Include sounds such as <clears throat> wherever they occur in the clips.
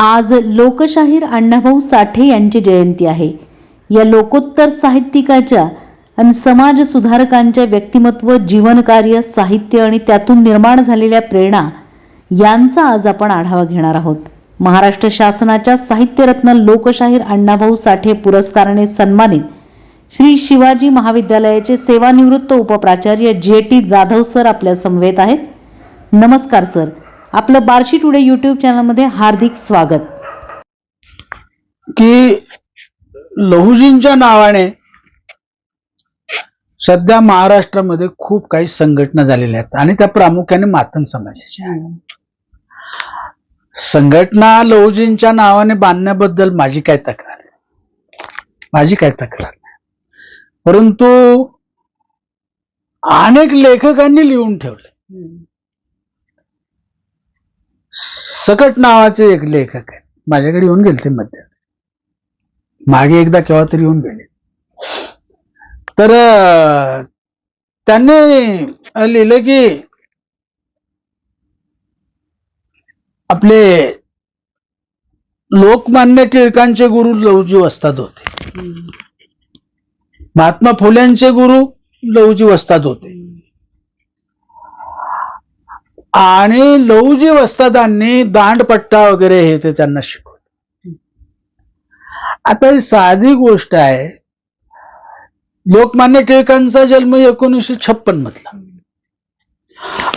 आज लोकशाहीर अण्णाभाऊ साठे यांची जयंती आहे. या लोकोत्तर साहित्यिकाच्या आणि समाज सुधारकांच्या व्यक्तिमत्व जीवनकार्य साहित्य आणि त्यातून निर्माण झालेल्या प्रेरणा यांचा आज आपण आढावा घेणार आहोत. महाराष्ट्र शासनाच्या साहित्यरत्न लोकशाहीर अण्णाभाऊ साठे पुरस्काराने सन्मानित श्री शिवाजी महाविद्यालयाचे सेवानिवृत्त उपप्राचार्य जे टी जाधव सर आपल्या समवेत आहेत. नमस्कार सर. आपलं बार्शी टुडे यूट्यूब चॅनलमध्ये हार्दिक स्वागत. की लहुजींच्या नावाने सध्या महाराष्ट्रामध्ये खूप काही संघटना झालेल्या आहेत आणि त्या प्रामुख्याने मातंग समाजाच्या संघटना लहुजींच्या नावाने बांधण्याबद्दल माझी काय तक्रार माझी काय तक्रार नाही. परंतु अनेक लेखकांनी लिहून ठेवले सकट नावाचे एक लेखक आहेत. माझ्याकडे येऊन गेले ते मध्यात मागे एकदा केव्हा तरी येऊन गेले. तर त्यांनी लिहिलं की आपले लोकमान्य टिळकांचे गुरु लहुजी वस्ताद होते. महात्मा फुल्यांचे गुरु लहुजी वस्ताद होते. आणि लहुजी वस्तादांनी दांडपट्टा वगैरे हे ते त्यांना शिकवत आता ही साधी गोष्ट आहे. लोकमान्य टिळकांचा जन्म एकोणीसशे छप्पन मधला.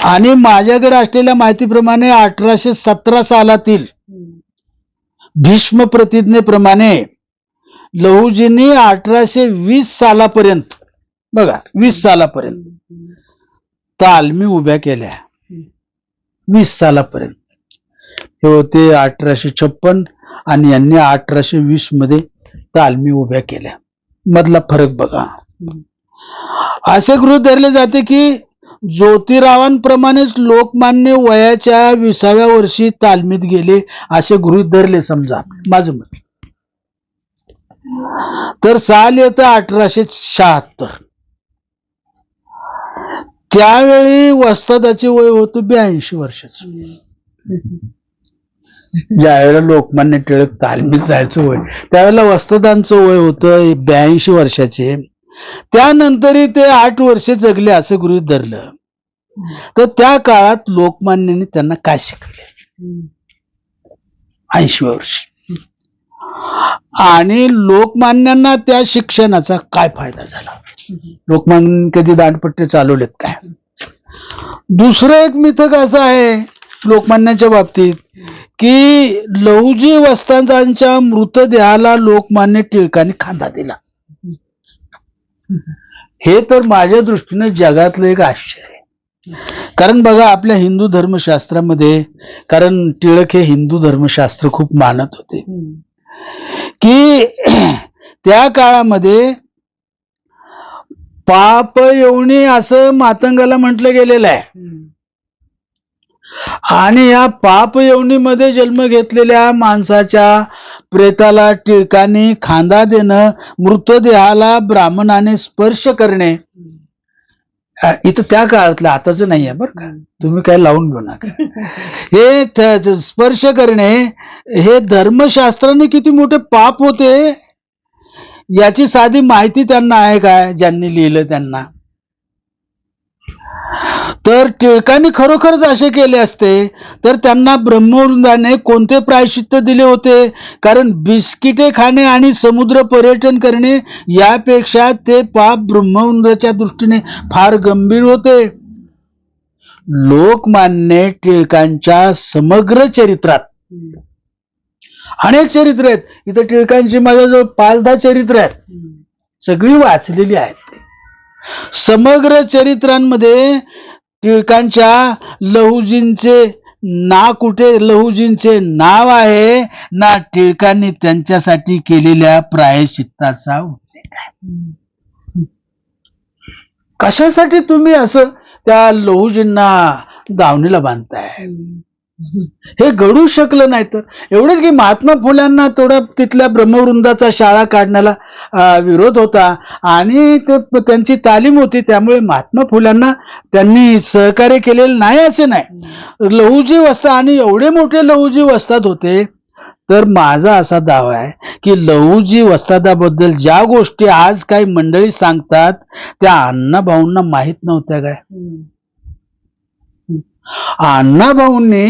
आणि माझ्याकडे असलेल्या माहितीप्रमाणे अठराशे सतरा सालातील भीष्म प्रतिज्ञेप्रमाणे लहूजींनी अठराशे वीस सालापर्यंत बघा वीस सालापर्यंत तालमी उभ्या केल्या. वीस सालापर्यंत. हे होते अठराशे छप्पन आणि यांनी अठराशे वीसमध्ये तालमी उभ्या केल्या. मधला फरक बघा. असे गृह धरले जाते की ज्योतिरावांप्रमाणेच लोकमान्य वयाच्या विसाव्या वर्षी तालमीत गेले असे गृहित धरले समजा माझं मत. तर साल येतं अठराशे शहात्तर. त्यावेळी वस्तादाचे वय होतं ब्याऐंशी वर्षाचं. ज्यावेळेला लोकमान्य टिळक तालमीत जायचं वय त्यावेळेला वस्तदांचं वय होतं ब्याऐंशी वर्षाचे. त्यानंतरही ते आठ वर्षे जगले असं गृहीत धरलं. तर त्या काळात लोकमान्यांनी त्यांना काय शिकवले? ऐंशी वर्ष. आणि लोकमान्यांना त्या शिक्षणाचा काय फायदा झाला? लोकमान्य कधी दांडपट्टे चालवलेत काय? दुसरं एक मिथक असं आहे लोकमान्याच्या बाबतीत की लहुजी वस्तादांच्या मृतदेहाला लोकमान्य टिळकांनी खांदा दिला. हे तर माझ्या दृष्टीने जगातलं एक आश्चर्य आहे. कारण बघा आपल्या हिंदू धर्मशास्त्रामध्ये कारण टिळक हे हिंदू धर्मशास्त्र खूप मानत होते. की <clears throat> त्या काळामध्ये पाप येवणी असं मातंगाला म्हटलं गेलेलं आहे. आणि या पाप येवणीमध्ये जन्म घेतलेल्या माणसाच्या प्रेताला टिळकाने खांदा देणं मृतदेहाला ब्राह्मणाने स्पर्श करणे. इथं त्या काळातलं आताच नाही आहे बरं का. तुम्ही काय लावून घेऊ नका. हे स्पर्श करणे हे धर्मशास्त्राने किती मोठे पाप होते. याची साधी माहिती त्यांना आहे काय? ज्यांनी लिहिलं त्यांना. तर टिळकांनी खरोखरच असे केले असते तर त्यांना ब्रह्मवृंदाने कोणते प्रायश्चित्त दिले होते? कारण बिस्किटे खाणे आणि समुद्र पर्यटन करणे यापेक्षा ते पाप ब्रह्मवृंदाच्या दृष्टीने फार गंभीर होते. लोकमान्य टिळकांच्या समग्र चरित्रात. अनेक चरित्र आहेत. इथं टिळकांची माझ्याजवळ पाच दहा चरित्र आहेत. सगळी वाचलेली आहेत समग्र चरित्रांमध्ये टिळकांच्या लहुजींचे ना कुठे लहुजींचे नाव आहे ना टिळकांनी त्यांच्यासाठी केलेल्या प्रायश्चित्ताचा उल्लेख आहे. कशासाठी तुम्ही असं त्या लहुजींना दावणीला बांधताय? हे घडू शकलं नाही तर. एवढंच की महात्मा फुल्यांना थोडा तिथल्या ब्रह्मवृंदाचा शाळा काढण्याला विरोध होता आणि ते त्यांची तालीम होती त्यामुळे महात्मा फुल्यांना त्यांनी सहकार्य केलेलं नाही असे नाही. लहुजी वस्ता आणि एवढे मोठे लहुजी वस्तात होते तर माझा असा दावा आहे की लहूजी वस्तादाबद्दल ज्या गोष्टी आज काही मंडळी सांगतात त्या अण्णाभाऊंना माहीत नव्हत्या काय. अण्णाभाऊंनी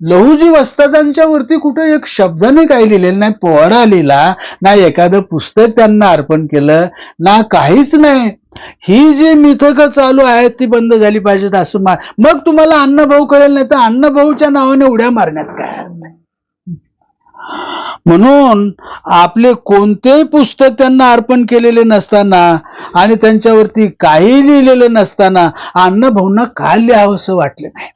लहुजी वस्तादांच्या वरती कुठे एक शब्दाने काही लिहिलेलं नाही पोवाडा लिहिला ना एखादं पुस्तक त्यांना अर्पण केलं ना काहीच नाही. ही जी मिथकं चालू आहेत ती बंद झाली पाहिजेत असं मा मग तुम्हाला अण्णाभाऊ कळेल नाही तर अण्णाभाऊच्या नावाने उड्या मारण्यात काय? म्हणून आपले कोणतेही पुस्तक त्यांना अर्पण केलेले नसताना आणि त्यांच्यावरती काही लिहिलेलं नसताना अण्णाभाऊंना का लिहावं असं वाटलं नाही.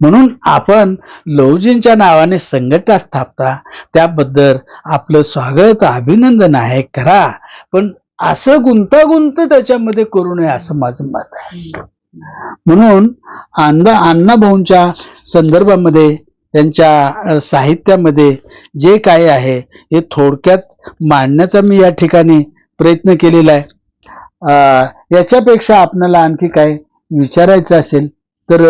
म्हणून आपण लवजींच्या नावाने संघटना स्थापता त्याबद्दल आपलं स्वागत अभिनंदन आहे करा. पण असं गुंतागुंत त्याच्यामध्ये करू नये असं माझं मत आहे. म्हणून अण्णा अण्णाभाऊंच्या संदर्भामध्ये त्यांच्या साहित्यामध्ये जे काही आहे हे थोडक्यात मांडण्याचा मी या ठिकाणी प्रयत्न केलेला आहे. याच्यापेक्षा आपल्याला आणखी काय विचारायचं असेल तर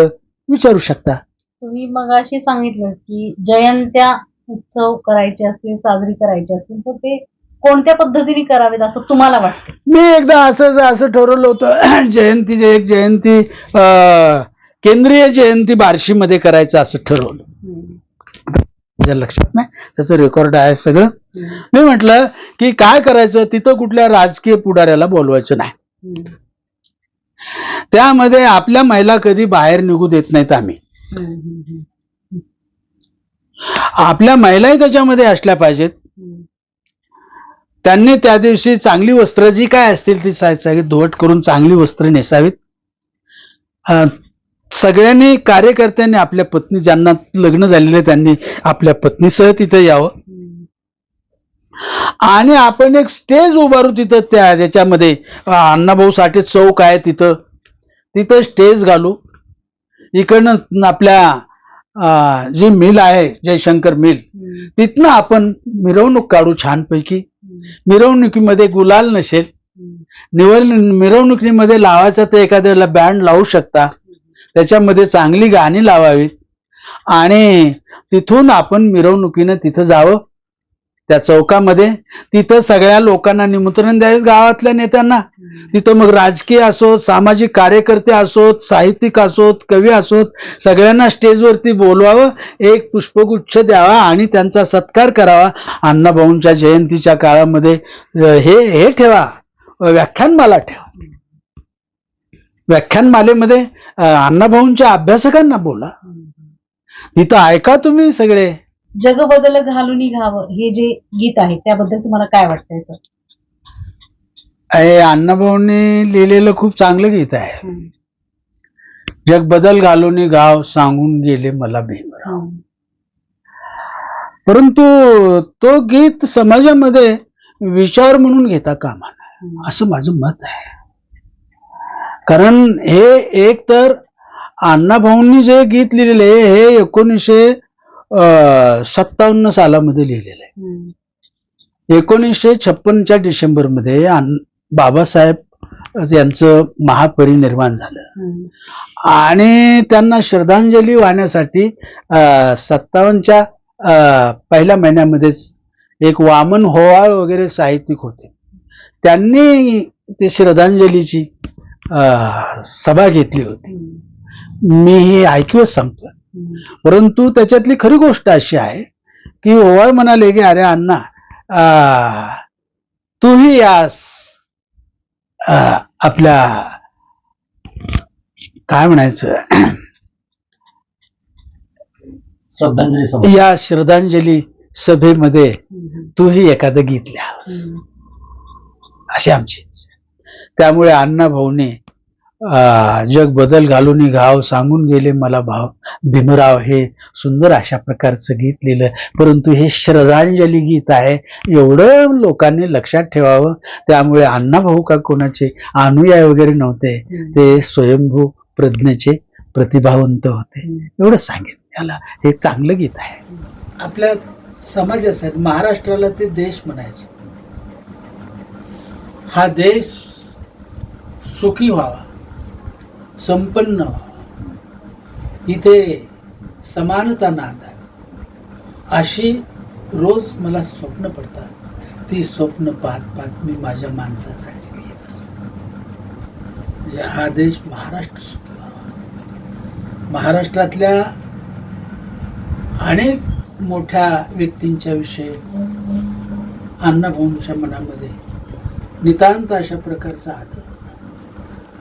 विचारू शकता. तुम्ही मग अशी सांगितलं की जयंत्या उत्सव करायचे असतील साजरी करायची असतील तर ते कोणत्या पद्धतीने करावेत असं तुम्हाला वाटतं? मी एकदा असं असं ठरवलं होतं <clears throat> जयंतीची एक जयंती अ, केंद्रीय जयंती बार्शीमध्ये करायचं असं ठरवलं. माझ्या लक्षात नाही त्याचं रेकॉर्ड आहे सगळं. मी म्हटलं की काय करायचं? तिथं कुठल्या राजकीय पुढाऱ्याला बोलवायचं नाही. त्यामध्ये आपल्या महिला कधी बाहेर निघू देत नाहीत आम्ही. आपल्या महिलाही त्याच्यामध्ये असल्या पाहिजेत. त्यांनी त्या दिवशी चांगली वस्त्र जी काय असतील ती सा- सगळी धुवट करून चांगली वस्त्र नेसावीत. सगळ्यांनी कार्यकर्त्यांनी आपल्या पत्नी ज्यांना लग्न झालेले त्यांनी आपल्या पत्नीसह तिथं यावं. आणि आपण एक स्टेज उभारू तिथं त्या त्याच्यामध्ये अं, अण्णाभाऊ साठे चौक आहे तिथं. तिथं स्टेज घालू. इकडनं आपल्या जी मिल आहे जयशंकर मिल तिथनं आपण मिरवणूक काढू छानपैकी. मिरवणुकीमध्ये गुलाल नसेल. निवड मिरवणुकीमध्ये लावायचा तर एखाद्याला बँड लावू शकता. त्याच्यामध्ये चांगली गाणी लावावीत आणि तिथून आपण मिरवणुकीनं तिथं जावं. त्या चौकामध्ये तिथं सगळ्या लोकांना निमंत्रण द्यावे गावातल्या नेत्यांना. तिथं मग राजकीय असोत सामाजिक कार्यकर्ते असोत साहित्यिक असोत कवी असोत सगळ्यांना स्टेजवरती बोलवावं एक पुष्पगुच्छ द्यावा आणि त्यांचा सत्कार करावा. अण्णाभाऊंच्या जयंतीच्या काळामध्ये हे हे ठेवा. अं, व्याख्यानमाला ठेवा. व्याख्यानमालेमध्ये अण्णाभाऊंच्या अभ्यासकांना बोला. तिथं ऐका तुम्ही सगळे. जग बदल घालून घावं हे जे गीत आहे त्याबद्दल तुम्हाला काय वाटतंय सर? अण्णाभाऊंनी लिहिलेलं खूप चांगलं गीत आहे. जग बदल घालून गाव सांगून गेले मला भीमराव. परंतु तो गीत समाजामध्ये विचार म्हणून घेता कामा नये असं माझं मत आहे. कारण हे एक तर अण्णाभाऊंनी जे गीत लिहिलेले आहे, हे एकोणीसशे सत्तावन्न सालामध्ये लिहिलेलं आहे. एकोणीसशे छप्पनच्या डिसेंबरमध्ये बाबासाहेब यांचं महापरिनिर्वाण झालं. आणि त्यांना श्रद्धांजली वाहण्यासाठी सत्तावन्नच्या पहिल्या महिन्यामध्येच एक वामन होवाळ वगैरे साहित्यिक होते. त्यांनी ते श्रद्धांजलीची सभा घेतली होती. मी हे ऐकवत सांगतो परंतु त्याच्यातली खरी गोष्ट अशी आहे की ओवाळ म्हणाले की अरे अण्णा अं, तूही यास आपल्या काय म्हणायचं? श्रद्धांजली या श्रद्धांजली सभेमध्ये तूही एखादं गीत लिहावंस. अशी आमची. त्यामुळे अण्णा भाऊने जग बदल घालून घाव सांगून गेले. मला भाव भीमराव हे सुंदर अशा प्रकारचं गीत लिहिलं. परंतु हे श्रद्धांजली गीत आहे. एवढं लोकांनी लक्षात ठेवावं. त्यामुळे अण्णा भाऊ का कोणाचे अनुयाय वगैरे नव्हते. ते स्वयंभू प्रज्ञेचे प्रतिभावंत होते. एवढं सांगेन त्याला. हे चांगलं गीत आहे. आपल्या समाजासाठी महाराष्ट्राला ते देश म्हणायचे. हा देश सुखी व्हावा संपन्न व्हावा. इथे समानता नांदावी. अशी रोज मला स्वप्न पडतात. ती स्वप्न पाहत पाहत मी माझ्या माणसासाठी लिहित असतो. म्हणजे हा देश महाराष्ट्र सुखी व्हावा. महाराष्ट्रातल्या अनेक मोठ्या व्यक्तींच्या विषयी अण्णाभाऊंच्या मनामध्ये नितांत अशा प्रकारचा आदर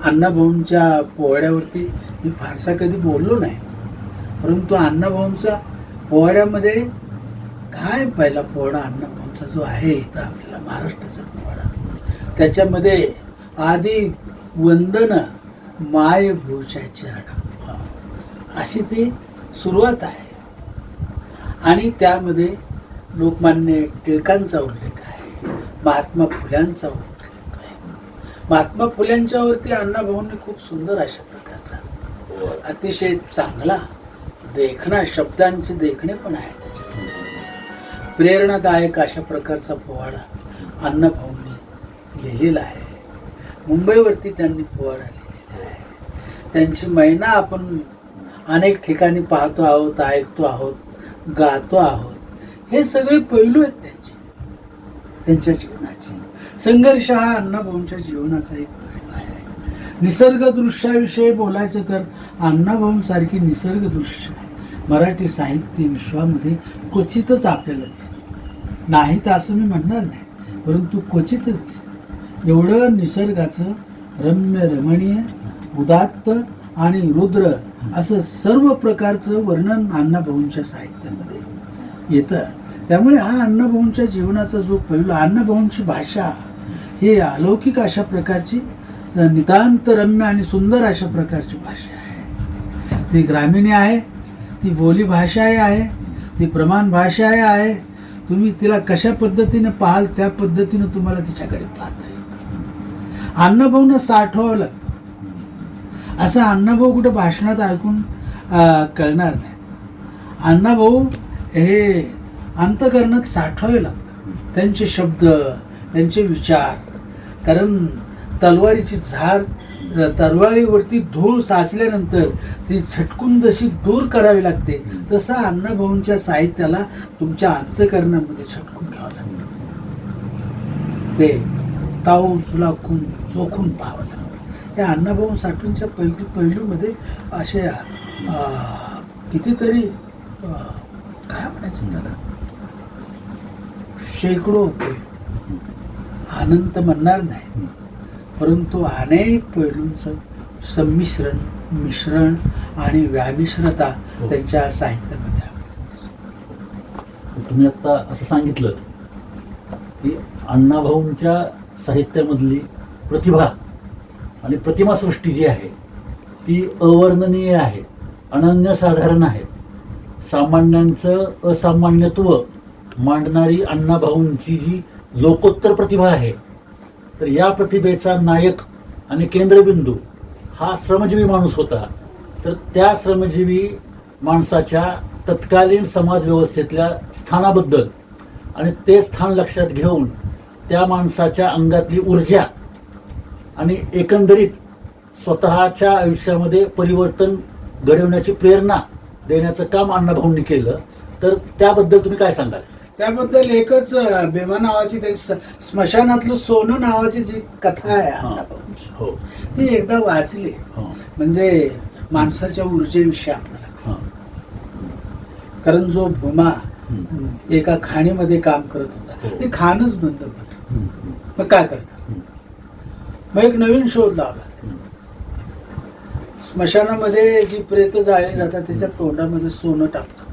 अण्णाभाऊंच्या पोवाड्यावरती मी फारसा कधी बोललो नाही. परंतु अण्णाभाऊंचा पोवाड्यामध्ये काय पहिला पोवाडा अण्णाभाऊंचा जो आहे इथं आपल्याला महाराष्ट्राचा पोवाडा. त्याच्यामध्ये आधी वंदन माय भूषा चरण अशी ती सुरुवात आहे. आणि त्यामध्ये लोकमान्य टिळकांचा उल्लेख आहे महात्मा फुल्यांचा उल्लेख महात्मा फुल्यांच्यावरती अण्णाभाऊंनी खूप सुंदर अशा प्रकारचा अतिशय चांगला देखणा शब्दांचे देखणे पण आहे त्याच्यामध्ये. प्रेरणादायक अशा प्रकारचा पोवाडा अण्णाभाऊंनी लिहिलेला आहे. मुंबईवरती त्यांनी पोवाडा लिहिलेला आहे. त्यांची मैना आपण अनेक ठिकाणी पाहतो आहोत ऐकतो आहोत गातो आहोत. हे सगळे पैलू आहेत त्यांचे. त्यांच्या जीवनाचे. संघर्ष हा अण्णाभाऊंच्या जीवनाचा एक पैलू आहे. निसर्ग दृश्याविषयी बोलायचं तर अण्णाभाऊंसारखी निसर्ग दृश्य मराठी साहित्य विश्वामध्ये क्वचितच आपल्याला दिसते. नाही तर असं मी म्हणणार नाही परंतु क्वचितच दिसते. एवढं निसर्गाचं रम्य रमणीय उदात्त आणि रुद्र असं सर्व प्रकारचं वर्णन अण्णाभाऊंच्या साहित्यामध्ये येतं. त्यामुळे हा अण्णाभाऊंच्या जीवनाचा जो पहिला अण्णाभाऊंची भाषा ही अलौकिक अशा प्रकारची नितांत रम्य आणि सुंदर अशा प्रकारची भाषा आहे. ती ग्रामीणी आहे ती बोली भाषाही आहे ती प्रमाण भाषाही आहे. तुम्ही तिला कशा पद्धतीने पाहाल त्या पद्धतीनं तुम्हाला तिच्याकडे पाहता येतं. अण्णाभाऊंना साठवावं लागतं. असं अण्णाभाऊ कुठं भाषणात ऐकून कळणार नाही. अण्णाभाऊ हे अंतकरणात साठवावे लागतात. त्यांचे शब्द त्यांचे विचार. कारण तलवारीची झार तलवारीवरती धूळ साचल्यानंतर ती झटकून जशी दूर करावी लागते तसं अण्णाभाऊंच्या साहित्याला तुमच्या अंतकरणामध्ये झटकून घ्यावं लागतं. ते तावून सुलाखून चोखून पाहावं लागतं. या अण्णाभाऊ साठवींच्या पैलू पैलूमध्ये असे कितीतरी काय म्हणायचं त्याला? शेकडो पैलू अनंत म्हणणार नाही परंतु अनेक पैलूंचं संमिश्रण मिश्रण आणि व्यामिश्रता त्यांच्या साहित्यामध्ये. तुम्ही आता असं सांगितलं की अण्णाभाऊंच्या साहित्यामधली प्रतिभा आणि प्रतिमासृष्टी जी आहे ती अवर्णनीय आहे अनन्यसाधारण आहे. सामान्यांचं असामान्यत्व मांडणारी अण्णाभाऊंची जी लोकोत्तर प्रतिभा आहे. तर या प्रतिभेचा नायक आणि केंद्रबिंदू हा श्रमजीवी माणूस होता. तर त्या श्रमजीवी माणसाच्या तत्कालीन समाजव्यवस्थेतल्या स्थानाबद्दल आणि ते स्थान लक्षात घेऊन त्या माणसाच्या अंगातली ऊर्जा आणि एकंदरीत स्वतःच्या आयुष्यामध्ये परिवर्तन घडवण्याची प्रेरणा देण्याचं काम अण्णाभाऊंनी केलं. तर त्याबद्दल तुम्ही काय सांगाल? त्याबद्दल एकच भीमा नावाची त्यांची स्मशानातलं सोनं नावाची जी कथा आहे हां. ती एकदा वाचली म्हणजे माणसाच्या ऊर्जेविषयी आपल्याला कारण जो भूमा. एका खाणीमध्ये काम करत होता हो. ते खाणच बंद पडलं. मग काय करणार. मग एक नवीन शोध लावला. स्मशानामध्ये जी प्रेत जाळली जातात त्याच्या तोंडामध्ये सोनं टाकतो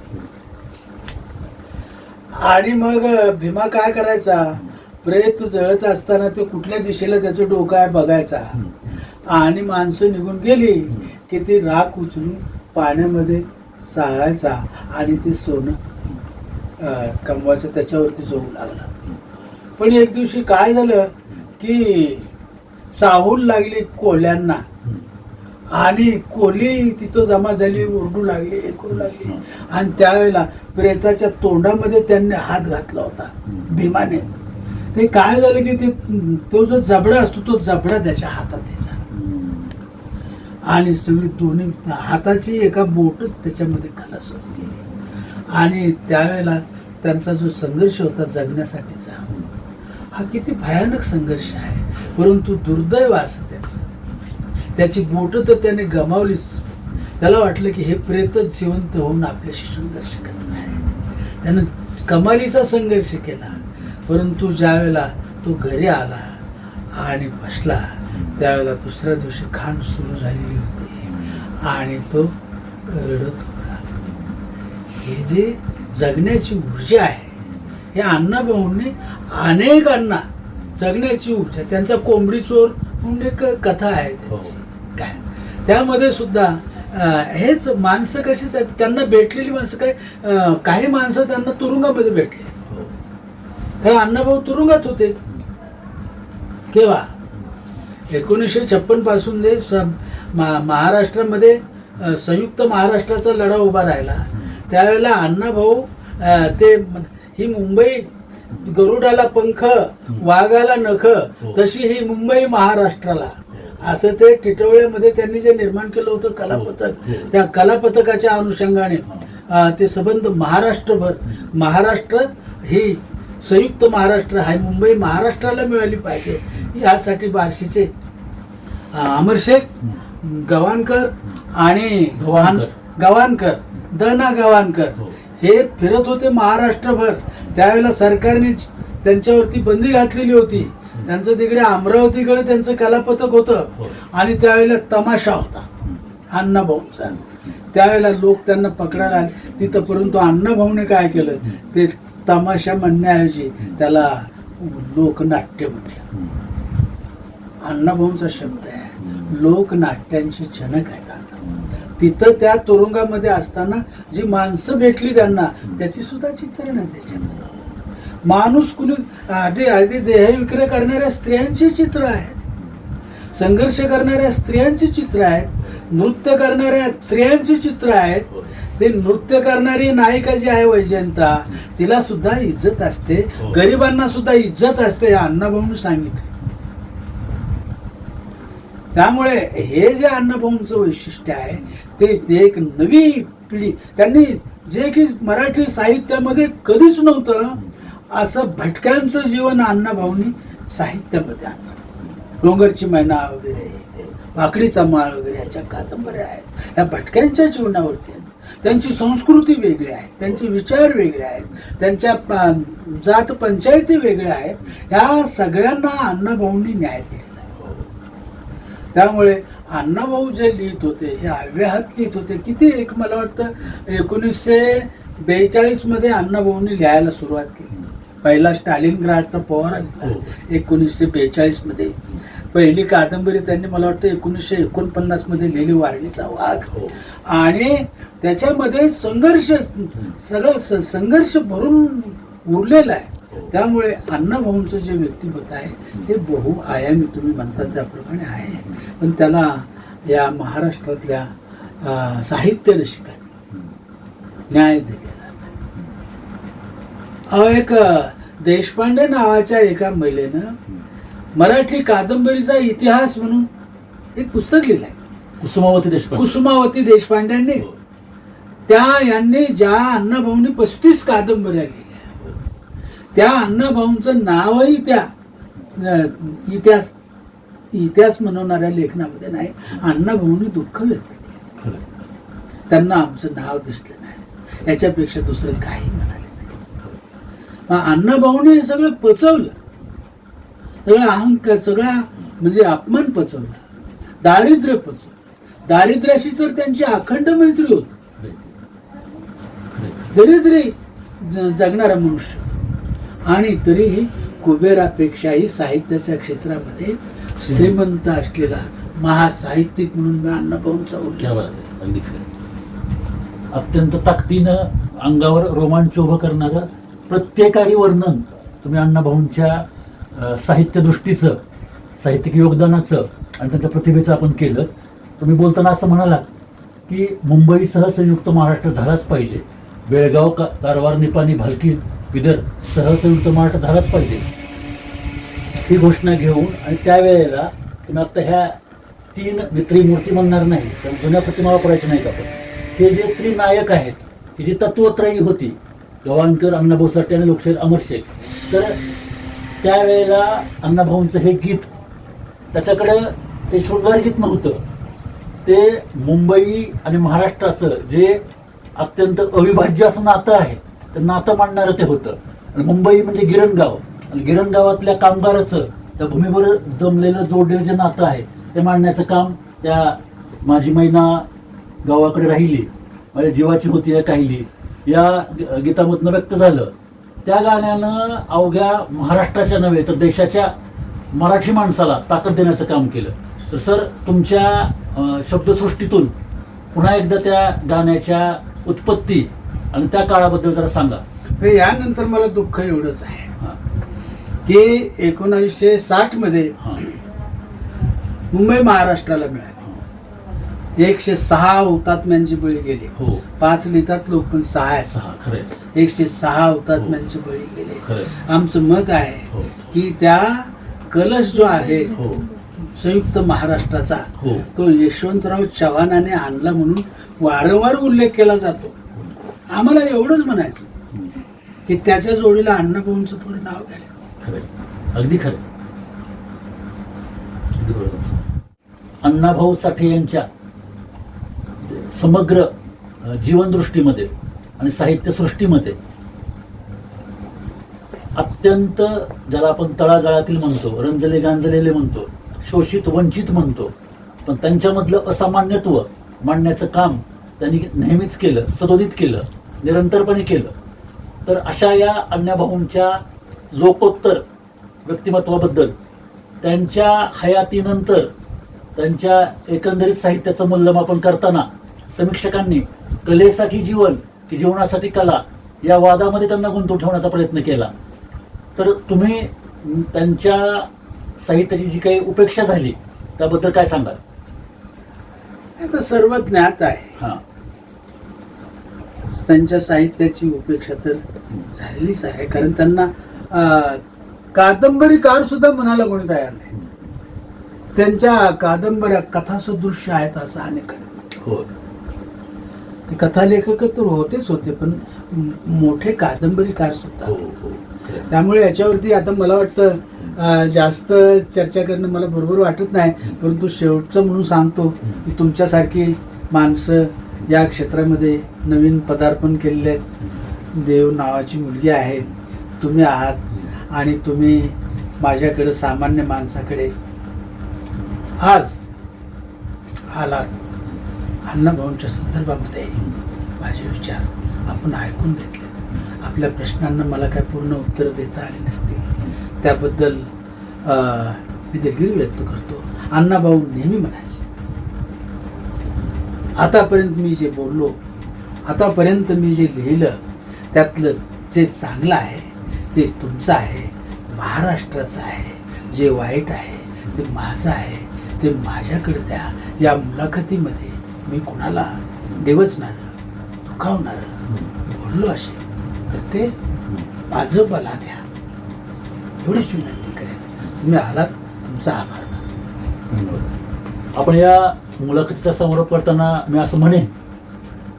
आणि मग भीमा काय करायचा? प्रेत जळत असताना ते कुठल्या दिशेला त्याचं डोकं आहे बघायचा. आणि माणसं निघून गेली की ती राख उचलून पाण्यामध्ये चाळायचा आणि ते सोनं कमवायचं त्याच्यावरती जोऊ लागला. पण एक दिवशी काय झालं की चाहूल लागली कोल्यांना. आणि कोली तिथं जमा झाली ओरडू लागली हे करू लागली. आणि त्यावेळेला प्रेताच्या तोंडामध्ये त्यांनी हात घातला होता भीमाने. ते काय झालं की ते तो जो जबडा असतो तो जबडा त्याच्या हातात त्याचा आणि सगळी दोन्ही हाताची एका बोटच त्याच्यामध्ये खलास होत गेली. आणि त्यावेळेला त्यांचा जो संघर्ष होता जगण्यासाठीचा हा किती भयानक संघर्ष आहे. परंतु दुर्दैव असं त्याचं बोटं तर त्याने गमावलीच. त्याला वाटलं की हे प्रेतच जिवंत होऊन आपल्याशी संघर्ष करत आहे. त्यानं कमालीचा संघर्ष केला. परंतु ज्यावेळेला तो घरी आला आणि बसला त्यावेळेला दुसऱ्या दिवशी खाण सुरू झालेली होती आणि तो रडत होता. हे जे जगण्याची ऊर्जा आहे हे अण्णाभाऊंनी अनेकांना जगण्याची ऊर्जा त्यांचा कोंबडी चोर म्हणून एक कथा आहे त्यांची. काय? त्यामध्ये सुद्धा हेच माणसं कशीच आहेत त्यांना भेटलेली माणसं काय काही माणसं त्यांना तुरुंगामध्ये भेटली. हो. कारण अण्णाभाऊ तुरुंगात होते. केव्हा? एकोणीसशे छप्पनपासून जे महाराष्ट्रामध्ये संयुक्त महाराष्ट्राचा लढा उभा राहिला. त्यावेळेला अण्णाभाऊ ते ही मुंबई गरुडाला पंख वाघाला नख तशी ही मुंबई महाराष्ट्राला. असं ते टिटवळ्यामध्ये त्यांनी जे निर्माण केलं होतं कलापथक त्या कलापथकाच्या अनुषंगाने ते संबंध महाराष्ट्रभर महाराष्ट्र ही संयुक्त महाराष्ट्र हा मुंबई महाराष्ट्राला मिळाली पाहिजे यासाठी बार्शीचे अमरशेख गवाणकर आणि गवाणकर. गवाणकर द ना गवाणकर हो. हे फिरत होते महाराष्ट्रभर त्यावेळेला सरकारने त्यांच्यावरती बंदी घातलेली होती त्यांचं तिकडे अमरावतीकडे त्यांचं कलापथक होतं. हो. आणि त्यावेळेला तमाशा होता. अण्णाभाऊंचा त्यावेळेला लोक त्यांना पकडायला आले. तिथं परंतु अण्णाभाऊने काय केलं? ते तमाशा म्हणण्याऐवजी त्याला लोकनाट्य म्हटलं. अण्णाभाऊंचा शब्द आहे. लोकनाट्यांची जनक आहेत तिथं त्या तुरुंगामध्ये असताना जी माणसं भेटली त्यांना त्याची सुद्धा चित्रण आहे त्याच्यामध्ये. माणूस कुणी आधी आधी देहविक्रय करणाऱ्या स्त्रियांची चित्र आहेत. संघर्ष करणाऱ्या स्त्रियांची चित्र आहेत. नृत्य करणाऱ्या स्त्रियांची चित्र आहेत. ते नृत्य करणारी नायिका जी आहे वैजयंता तिला सुद्धा इज्जत असते. हो. गरिबांना सुद्धा इज्जत असते हे अण्णाभाऊंनी सांगितलं. त्यामुळे हे जे अण्णाभाऊंचं वैशिष्ट्य आहे ते ते एक नवी पिढी. त्यांनी जे की मराठी साहित्यामध्ये कधीच नव्हतं असं भटक्यांचं जीवन अण्णाभाऊंनी साहित्यामध्ये आणलं. डोंगरची मैना वगैरे वाकडीचा माळ वगैरे ह्याच्या कादंबऱ्या आहेत. या भटक्यांच्या जीवनावरती आहेत. त्यांची संस्कृती वेगळी आहे त्यांचे विचार वेगळे आहेत त्यांच्या जात पंचायती वेगळ्या आहेत. ह्या सगळ्यांना अण्णाभाऊंनी न्याय दिलेला आहे. त्यामुळे अण्णाभाऊ जे लिहित होते हे अव्याहत लिहित होते किती एक मला वाटतं एकोणीसशे बेचाळीसमध्ये अण्णाभाऊंनी लिहायला सुरुवात केली. पहिला स्टालिन ग्राडचा पोवारा एकोणीसशे बेचाळीसमध्ये. पहिली कादंबरी त्यांनी मला वाटतं एकोणीसशे एकोणपन्नासमध्ये लिहिली वारणीचा वाघ. हो. आणि त्याच्यामध्ये संघर्ष सगळं संघर्ष भरून उरलेला आहे. त्यामुळे अण्णाभाऊंचं जे व्यक्तिमत्व आहे हे बहुआयामी तुम्ही म्हणतात त्याप्रमाणे आहे. पण त्याला या महाराष्ट्रातल्या साहित्य रसिकांनी न्याय दिलेला अहो एक देशपांडे नावाच्या एका महिलेनं मराठी कादंबरीचा इतिहास म्हणून एक पुस्तक लिहिलंय. कुसुमावती देशपांडे. कुसुमावती देशपांड्यांनी. हो. त्या यांनी ज्या अण्णाभाऊंनी पस्तीस कादंबऱ्या लिहिल्या. त्या अण्णाभाऊंचं नावही त्या अं, इतिहास इतिहास म्हणवणाऱ्या लेखनामध्ये नाही. अण्णाभाऊंनी दुःख व्यक्त केलं. खरं. त्यांना आमचं नाव दिसलं नाही. याच्यापेक्षा दुसरं काही म्हणाले अण्णाभाऊने हे सगळं पचवलं. सगळं अहंकार सगळा म्हणजे अपमान पचवला. दारिद्र्य पचवलं. दारिद्र्याशी तर त्यांची अखंड मैत्री होती. खरं. जगणारा मनुष्य. आणि तरीही कुबेरापेक्षाही साहित्याच्या क्षेत्रामध्ये श्रीमंत असलेला महासाहित्यिक म्हणून मी अण्णाभाऊंचा क्या उल्लेख अगदी अत्यंत ताकदीनं अंगावर रोमांच उभं करणारं प्रत्येकारी वर्णन तुम्ही अण्णाभाऊंच्या साहित्यदृष्टीचं साहित्यिक योगदानाचं आणि त्यांच्या प्रतिभेचं आपण केलं. तुम्ही बोलताना असं म्हणाला की मुंबईसह संयुक्त महाराष्ट्र झालाच पाहिजे. बेळगाव का कारवार निपाणी भालकी बिदर सह संयुक्त महाराष्ट्र झालाच पाहिजे. ही घोषणा घेऊन आणि त्यावेळेला तुम्ही आता ह्या तीन मी त्रिमूर्ती म्हणणार नाही कारण जुन्या प्रतिमा वापरायच्या नाहीत आपण. हे जे त्रिनायक आहेत ही जी तत्वत्रयी होती गवाणकर अण्णाभाऊ साठे आणि लोकशाहीर अमर शेख. तर त्यावेळेला अण्णाभाऊंचं हे गीत त्याच्याकडे ते शृंगार गीत नव्हतं. ते मुंबई आणि महाराष्ट्राचं जे अत्यंत अविभाज्य असं नातं आहे ते नातं मांडणारं ते होतं. आणि मुंबई म्हणजे गिरणगाव. आणि गिरणगावातल्या कामगाराचं त्या भूमीवर जमलेलं जोडलेलं जे नातं आहे ते मांडण्याचं काम त्या माझी मैना गावाकडे राहिली. माझ्या जीवाची होती या काहिली. या गीतामधनं व्यक्त झालं. त्या गाण्यानं अवघ्या महाराष्ट्राच्या नव्हे तर देशाच्या मराठी माणसाला ताकद देण्याचं काम केलं. तर सर तुमच्या शब्दसृष्टीतून पुन्हा एकदा त्या गाण्याच्या उत्पत्ती आणि त्या काळाबद्दल जरा सांगा. तर यानंतर मला दुःख एवढंच आहे. हां. की एकोणावीसशे साठमध्ये हां. मुंबई महाराष्ट्राला मिळाली. एकशे सहा हुतात्म्यांची बळी गेली. हो. पाच लिहितात लोक पण सहा आहेत. एकशे सहा हुतात्म्यांची बळी गेले. आमचं मत आहे हो. की त्या कलश जो आहे हो. संयुक्त महाराष्ट्राचा हो. तो यशवंतराव चव्हाणाने आणला म्हणून वारंवार उल्लेख केला जातो. आम्हाला एवढंच म्हणायचं की त्याच्या जोडीला अण्णाभाऊंचं थोडं नाव घ्यायला अगदी खरं. अण्णाभाऊ साठे यांच्या समग्र जीवनदृष्टीमध्ये आणि साहित्यसृष्टीमध्ये अत्यंत ज्याला आपण तळागाळातील म्हणतो रंजले गांजलेले म्हणतो शोषित वंचित म्हणतो पण त्यांच्यामधलं असामान्यत्व मांडण्याचं काम त्यांनी नेहमीच केलं सदोदित केलं निरंतरपणे केलं. तर अशा या अण्णाभाऊंच्या लोकोत्तर व्यक्तिमत्वाबद्दल त्यांच्या हयातीनंतर त्यांच्या एकंदरीत साहित्याचं मूल्यमापन करताना समीक्षकांनी कलेसाठी जीवन की जीवनासाठी कला या वादामध्ये त्यांना गुंतवून ठेवण्याचा प्रयत्न केला. तर तुम्ही त्यांच्या साहित्याची जी काही उपेक्षा झाली त्याबद्दल काय सांगाल? आता सर्व ज्ञात आहे. हां. त्यांच्या साहित्याची उपेक्षा तर झालेलीच आहे कारण त्यांना कादंबरीकार सुद्धा म्हणायला कोणी तयार नाही. त्यांच्या कादंबऱ्या कथासदृश्य आहेत असं अनेकांनी म्हटलं. हो. ते कथालेखक तर होतेच होते पण मोठे कादंबरीकार सुद्धा. हो हो. त्यामुळे याच्यावरती आता मला वाटतं जास्त चर्चा करणं मला बरोबर वाटत नाही परंतु शेवटचं म्हणून सांगतो की तुमच्यासारखी माणसं या क्षेत्रामध्ये नवीन पदार्पण केलेले आहेत. देव नावाची मुलगी आहे तुम्ही आहात आणि तुम्ही माझ्याकडे सामान्य माणसाकडे आज आलात. अण्णाभाऊंच्या संदर्भामध्ये माझे विचार आपण ऐकून घेतले. आपल्या प्रश्नांना मला काय पूर्ण उत्तर देता आली नसतील. त्याबद्दल मी दिलगिरी व्यक्त करतो. अण्णाभाऊ नेहमी म्हणायचे. आतापर्यंत मी जे बोललो आतापर्यंत मी जे लिहिलं त्यातलं जे चांगलं आहे ते तुमचं आहे महाराष्ट्राचं आहे जे वाईट आहे ते माझं आहे ते माझ्याकडे द्या. या मुलाखतीमध्ये मी कुणाला डिवचणारं दुखावणारं. बोललो असेल तर ते माझं बला द्या. एवढीच विनंती करेन. तुम्ही आलात तुमचा आभार आपण या मुलाखतीचा समारोप करताना मी असं म्हणेन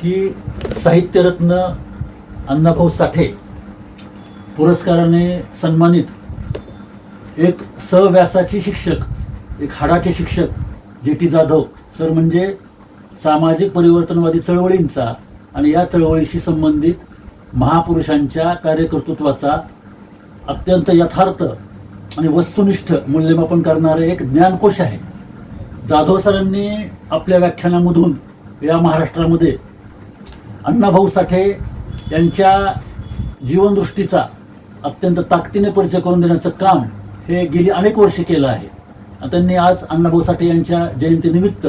की साहित्यरत्न अण्णाभाऊ साठे पुरस्काराने सन्मानित एक सहव्यासाचे शिक्षक एक हाडाचे शिक्षक जे टी जाधव सर म्हणजे सामाजिक परिवर्तनवादी चळवळींचा आणि या चळवळीशी संबंधित महापुरुषांच्या कार्यकर्तृत्वाचा अत्यंत यथार्थ आणि वस्तुनिष्ठ मूल्यमापन करणारे एक ज्ञानकोश आहे. जाधव सरांनी आपल्या व्याख्यानामधून या महाराष्ट्रामध्ये अण्णाभाऊ साठे यांच्या जीवनदृष्टीचा अत्यंत ताकदीने परिचय करून देण्याचं काम हे गेली अनेक वर्षे केलं आहे. त्यांनी आज अण्णाभाऊ साठे यांच्या जयंतीनिमित्त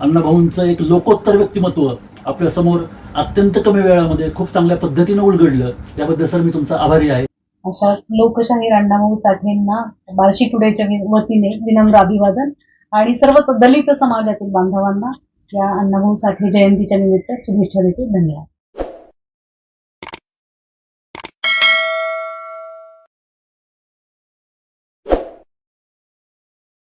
अण्णाभाऊंचं एक लोकोत्तर व्यक्तिमत्व आपल्यासमोर अत्यंत कमी वेळामध्ये खूप चांगल्या पद्धतीनं उलगडलं. याबद्दल सर मी तुमचा आभारी आहे. अशा लोकशाहीर अण्णाभाऊ साठेंना बार्शी टुडेच्या वतीने विनम्र अभिवादन आणि सर्वच दलित समाजातील बांधवांना या अण्णाभाऊ साठे जयंतीच्या निमित्त शुभेच्छा देते. धन्यवाद.